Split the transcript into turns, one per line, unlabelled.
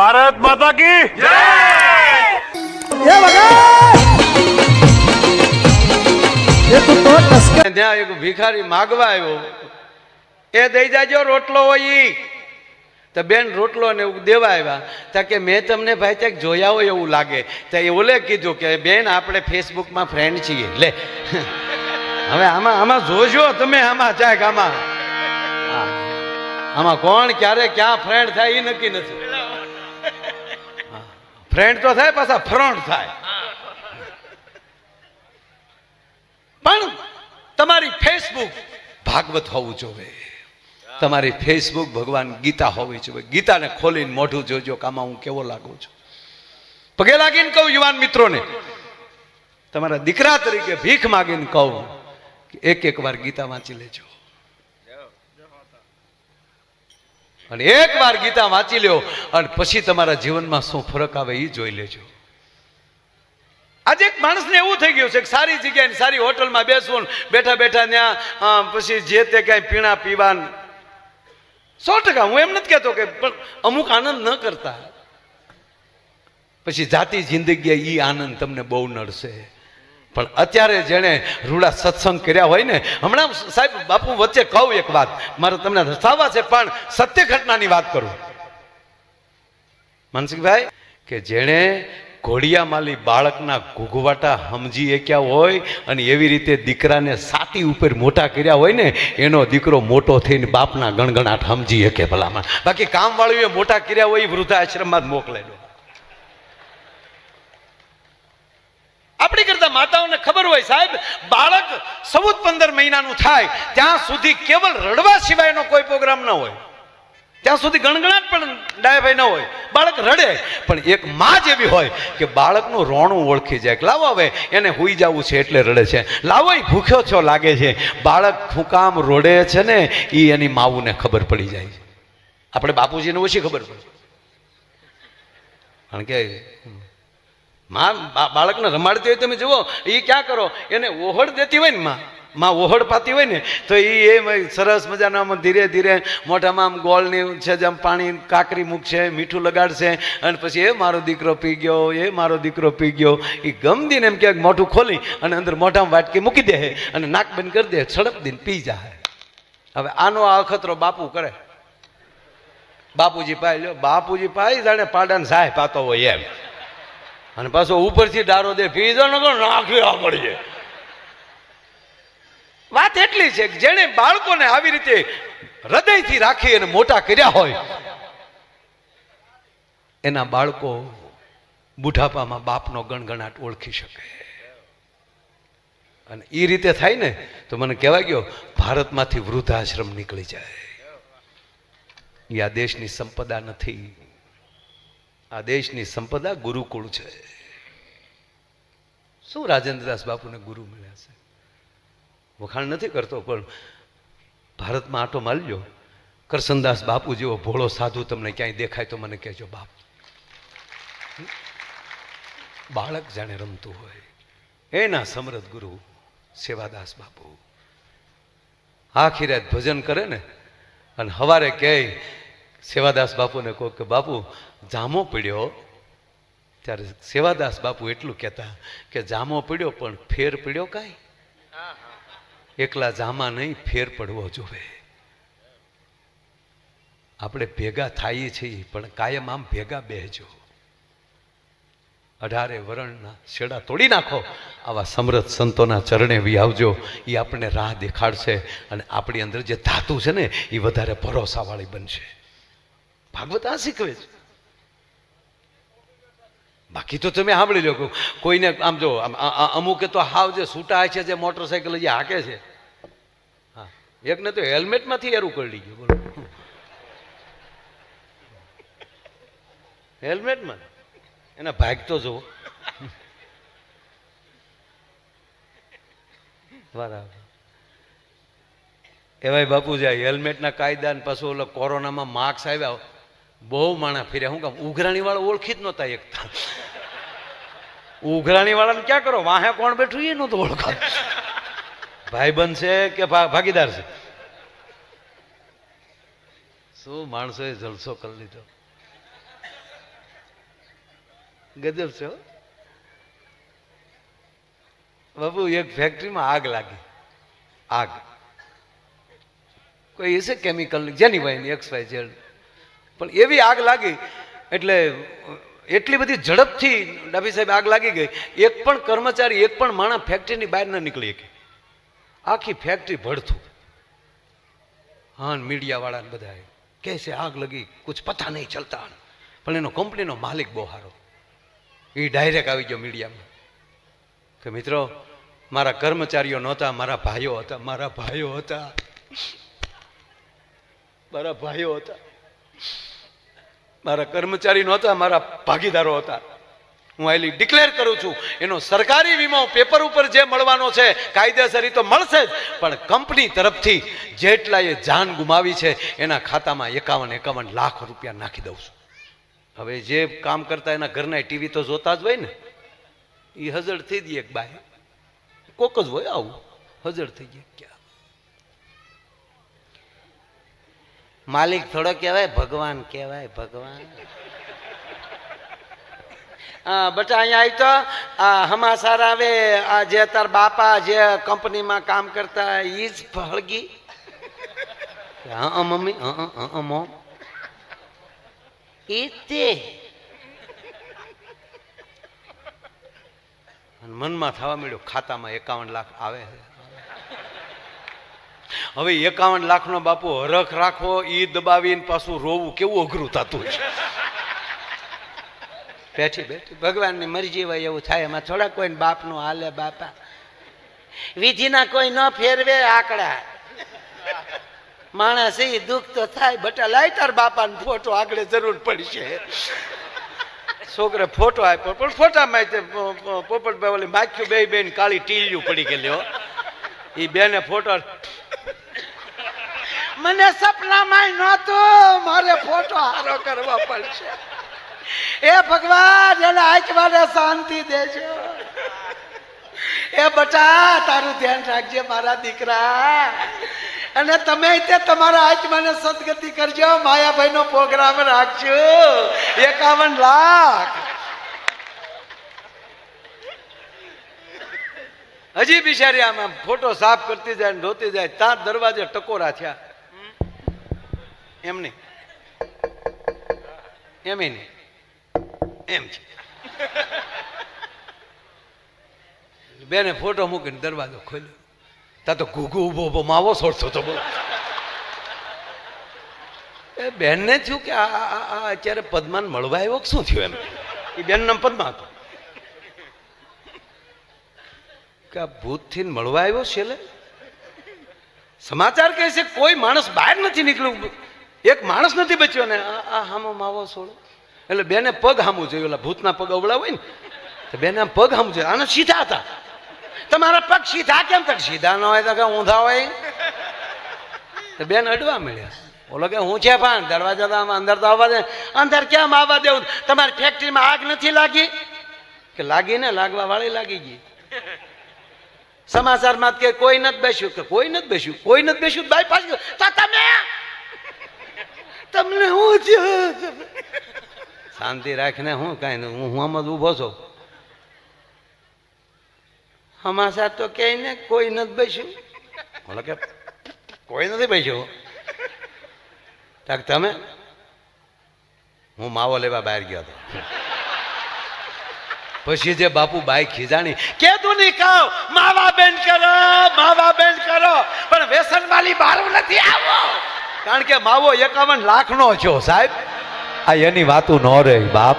ભારત માતા કી
એ વગર એ તું તો ટસકા
ત્યાં એક ભિખારી માગવા આવ્યો. એ દઈ જાજો રોટલો હોય ઈ. તો બેન રોટલો ને એવું દેવા આવ્યા. તા કે મેં તમને ભાઈ ત્યાં જોયા હોય એવું લાગે. તો એ ઓલે કીધું કે બેન આપણે ફેસબુકમાં ફ્રેન્ડ છીએ. લે. હવે આમાં આમાં જોજો તમે આમાં ચાક આમાં. આમાં કોણ ક્યારે ક્યાં ફ્રેન્ડ થાય એ નક્કી નથી. ફ્રેન્ડ તો થાય પાછા ફ્રન્ટ થાય. પણ તમારી ફેસબુક ભાગવત હોવું જોવે તમારી ફેસબુક ભગવાન ગીતા હોવી જોઈએ. ગીતાને ખોલીને મોઢું જોજો કે આમાં હું કેવો લાગુ છું. પગે લાગીને કહું યુવાન મિત્રોને તમારા દીકરા તરીકે ભીખ માગીને કહું કે એક એક વાર ગીતા વાંચી લેજો. અને એક વાર ગીતા વાંચી લ્યો અને પછી તમારા જીવનમાં શું ફરક આવે એ જોઈ લેજો. આજે એક માણસને એવું થઈ ગયું છે કે સારી જગ્યાએ સારી હોટલમાં બેસવું બેઠા બેઠા ત્યાં પછી જે તે કાંઈ પીણા પીવા સો ટકા, હું એમ નથી કહેતો કે પણ અમુક આનંદ ન કરતા. પછી જાતિ જિંદગી એ આનંદ તમને બહુ નડશે. પણ અત્યારે જેણે રૂડા સત્સંગ કર્યા હોય ને, હમણાં સાહેબ બાપુ વચ્ચે કહું એક વાત. મારે તમને રસાવવા છે, પણ સત્ય ઘટનાની વાત કરું. માનસિંહભાઈ, કે જેણે ઘોડિયામાલી બાળકના ઘૂઘવાટા સમજી એક્યા હોય અને એવી રીતે દીકરાને સાતી ઉપર મોટા કર્યા હોય ને, એનો દીકરો મોટો થઈને બાપના ગણગણાટ સમજી શકે ભલામાં બાકી કામવાળીઓએ મોટા કર્યા હોય એ વૃદ્ધાશ્રમમાં જ મોકલે દો. આપણી કરતા માતાઓને ખબર હોય સાહેબ, બાળક સૌદ પંદર મહિનાનું થાય, ત્યાં સુધી કેવલ રડવા સિવાયનો કોઈ પ્રોગ્રામ ન હોય. ત્યાં સુધી ગણગણાટ પણ ડાયાભાઈ ન હોય. બાળક રડે, પણ એક માં જ એવી હોય કે બાળકનું રોણું ઓળખી જાય લાવો હવે, એને હુઈ જવું છે એટલે રડે છે. લાવો એ ભૂખ્યો છો લાગે છે. બાળક ફૂકામ રોડે છે ને એ એની માવુને ખબર પડી જાય છે. આપણે બાપુજીને ઓછી ખબર પડે. કારણ કે માં બાળકને રમાડતી હોય તમે જુઓ એ ક્યાં કરો? એને ઓહળ દેતી હોય ને માં માં ઓહડ પાતી હોય ને, તો એ એમ સરસ મજાના આમ ધીરે ધીરે મોઢામાં આમ ગોળની છે, જેમ પાણી કાકરી મૂકશે, મીઠું લગાડશે, અને પછી, એ મારો દીકરો પી ગયો, એ મારો દીકરો પી ગયો. એ ગમદીને એમ ક્યાંક મોઢું ખોલી અને અંદર મોઢામાં વાટકી મૂકી દે અને નાક બંધ કરી દે, છડપ દીને પી જાય. હવે આનો આ અખતરો બાપુ કરે. બાપુજી પાય લ્યો, બાપુજી પાય જાણે પાડાને સાહેબ પાતો હોય એમ. અને પાછો ઉપરથી ડારો દે ન નાખી પડી વાત એટલી છે જેણે બાળકોને આવી રીતે હૃદયથી રાખી અને મોટા કર્યા હોય, એના બાળકો બુઢાપામાં બાપનો ગણગણાટ ઓળખી શકે. અને એ રીતે થાય ને, તો મને કહેવાય ગયો, ભારતમાંથી વૃદ્ધાશ્રમ નીકળી જાય. આ દેશની સંપદા નથી. આ દેશની સંપદા ગુરુકુળ છે. શું રાજેન્દ્રદાસ બાપુને ગુરુ મળ્યા છે? વખાણ નથી કરતો, પણ ભારતમાં આટો માલ્યો કરસનદાસ બાપુ જેવો ભોળો સાધુ તમને ક્યાંય દેખાય તો મને કહેજો, બાપ. બાળક જાણે રમતું હોય. એના સમરથ ગુરુ સેવાદાસ બાપુ. આખી રાત ભજન કરે ને, અને હવારે કહે સેવાદાસ બાપુને કહો કે, બાપુ, જામો પડ્યો. ત્યારે સેવાદાસ બાપુ એટલું કહેતા કે, જામો પડ્યો, પણ ફેર પડ્યો કાંઈ? એકલા જામા નહીં, ફેર પડવો જોવે. આપણે ભેગા થઈએ છીએ, પણ કાયમ આમ ભેગા બેહજો. અઢારે વરણના છેડા તોડી નાખો. આવા સમરથ સંતોના ચરણે આવજો. એ આપણને રાહ દેખાડશે અને આપણી અંદર જે ધાતુ છે ને એ વધારે ભરોસાવાળી બનશે. ભાગવત આ શીખવે છે. બાકી તો તમે સાંભળી લો કોઈને આમ જો અમુકે તો હાવ જે છૂટા છે, જે મોટરસાયકલ જે હાકે છે. એકને તો હેલ્મેટમાંથી એરું કરી ગયું, બોલો. હેલ્મેટમાં? એના ભાગ તો જુઓ. બરાબર. એવાય બાપુજી હેલ્મેટના કાયદા ને પાછું ઓલો કોરોનામાં માર્ક્સ આવ્યા બહુ માણા ફેર્યા. હું કામ ઉઘરાણી વાળા ઓળખી જ નહોતા એક ઉઘરાણી વાળાને ક્યાં કરો? વાહે કોણ બેઠું એ નહોતું ઓળખા ભાઈબંધ છે કે ભાગીદાર છે? શું માણસોએ જલસો કરી લીધો? ગજબ છે બાબુ એક ફેક્ટરીમાં આગ લાગી. આગ. કોઈ હશે કેમિકલ જેની ભાઈ એક્સ વાય ઝેડ પણ એવી આગ લાગી, એટલે એટલી બધી ઝડપથી ડાભી સાહેબ આગ લાગી ગઈ. એક પણ કર્મચારી, એક પણ માણસ ફેક્ટરીની બહાર ન નીકળી શકે. આખી ફેક્ટરી ભડથું હા મીડિયાવાળાને બધાએ. કે છે, આગ લગી, કુછ પતા નહીં, ચલતા પણ એનો કંપનીનો માલિક બહુ સારો. એ ડાયરેક્ટ આવી ગયો મીડિયામાં. કે મિત્રો, મારા કર્મચારીઓ નહોતા, મારા ભાઈઓ હતા, મારા ભાઈઓ હતા. મારા ભાઈઓ હતા. મારા કર્મચારી નહોતા, મારા ભાગીદારો હતા. હું આઈલી ડિક્લેર કરું છું, એનો સરકારી વીમો પેપર ઉપર જે મળવાનો છે, કાયદેસર તો મળશે જ. પણ કંપની તરફથી જેટલાએ જાન ગુમાવી છે, એના ખાતામાં એકાવન એકાવન લાખ રૂપિયા નાખી દઉં છું. હવે જે કામ કરતા એના ઘરના ટીવી તો જોતા જ હોય ને. એ હજળ થઈ દઈએ એક બાય. કોક જ હોય આવું. હજળ થઈ ગયા ક્યાં?
માલિક થોડો કહેવાય, ભગવાન કહેવાય, ભગવાન. હા, બટા અહીંયા આવી તો, આ હમાસાર આવે, આ જે તાર બાપા જે કંપનીમાં કામ કરતા ઈજ જ ફળગી
હા મમ્મી, હા મોમ.
ઈ તે.
મનમાં થવા મળ્યું ખાતામાં એકાવન લાખ આવે છે. હવે એકાવન લાખનો બાપુ હરખ રાખવો એ દબાવીને પાછું રોવું કેવું અઘરું થતું છે?
બેઠી બેઠી. ભગવાનની મરજી હોય એવું થાય. એમાં થોડા કોઈ બાપનું હાલે બાપા. વિધિના કોઈ ન ફેરવે આકડા. માણસ એ દુઃખ તો થાય બટા લાય તાર બાપાનો ફોટો આગળ જરૂર પડશે.
છોકરે ફોટો આપ્યો. પણ ફોટામાં પોપટભાઈ ઓલી માખ્યું બે બેન કાળી ટીલ્યું પડી ગયેલી એ બેને ફોટો
મને સપનામાં નહોતું. મારે ફોટો હારો કરવો પડશે. એ ભગવાન, એને આંખમાં શાંતિ દેજો. એ બટા, તારું ધ્યાન રાખજે મારા દીકરા. અને તમે તે તમારા આત્માને સદગતિ કરજો. માયાભાઈ નો પ્રોગ્રામ રાખજો. એકાવન લાખ.
હજી બિચારી આમાં ફોટો સાફ કરતી જાય ને ધોતી જાય ત્યાં દરવાજે ટકોરા થયા. એમ નહીં. એમ નહીં. એમ છે. બેને ફોટો મૂકીને દરવાજો ખોલ્યો. તા તો ઘૂઘુ ઊભો ઊભો માવો છોડતો તો બોલો. એ બેનને થયું કે આ અત્યારે પદ્માન મળવા આવ્યો શું થયું એમ? એ બેન નામ પદ્મા હતો. કે આ ભૂતથી મળવા આવ્યો છેલ્લે? સમાચાર કહે છે, કોઈ માણસ બહાર નથી નીકળ્યું. એક માણસ નથી બચ્યો ને, આ હામો માવો છોડો. એટલે બેને પગ હામું જોયું ઓલા ભૂતના પગ અવળા હોય ને, તો બેને પગ હામું જોયું આને સીધા હતા. તમારા પગ સીધા કેમ તક? સીધા ન હોય તો કે ઊંધા હોય. તો બેન અડવા મળ્યા ઓલો કે, હું છે પણ દરવાજા તો આમ અંદર તો આવવા દે. અંદર કેમ આવવા દેવું? તમારી ફેક્ટરીમાં આગ નથી લાગી? કે લાગી ને લાગવા વાળી લાગી ગઈ. સમાચારમાં કે કોઈ નથી બેસ્યું, કે કોઈ નથી બેસ્યું, કોઈ નથી બેસ્યું બાય પાછું તો તમે? તમને હું છે શાંતિ રાખીને હું કાંઈ હું હું આમ ઊભો છું. સમાચાર તો કે ને, કોઈ નથી બેસ્યું. બોલો કે, કોઈ નથી બેસ્યું. તમે? હું માવો લેવા બહાર ગયો હતો. પછી જે બાપુ બાઈ ખીજાણી કેતું નહીં કહો? માવા બેન કરો માવા બેન કરો. પણ વેસન વાળી બારું નથી આવો. કારણ કે માવો એકાવન લાખ નો છો સાહેબ. આ એની વાતું ન રહી બાપ.